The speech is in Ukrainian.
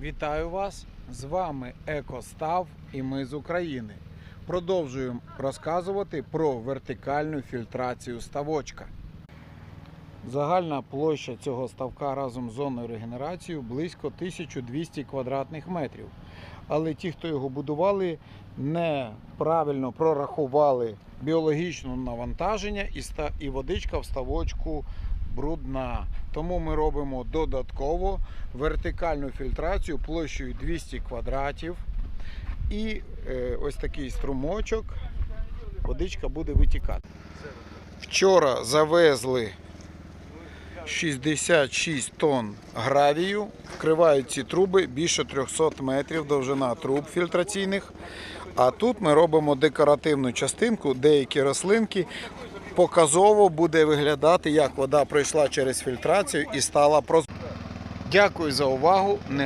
Вітаю вас! З вами Екостав і ми з України. Продовжуємо розказувати про вертикальну фільтрацію ставочка. Загальна площа цього ставка разом з зоною регенерації близько 1200 квадратних метрів. Але ті, хто його будували, неправильно прорахували біологічне навантаження і, водичка в ставочку брудна. Тому ми робимо додатково вертикальну фільтрацію площею 200 квадратів. І е, ось такий струмочок, водичка буде витікати. Вчора завезли 66 тонн гравію, вкривають ці труби більше 300 метрів довжина труб фільтраційних. А тут ми робимо декоративну частинку, деякі рослинки. Показово буде виглядати, як вода пройшла через фільтрацію і стала прозорою. Дякую за увагу.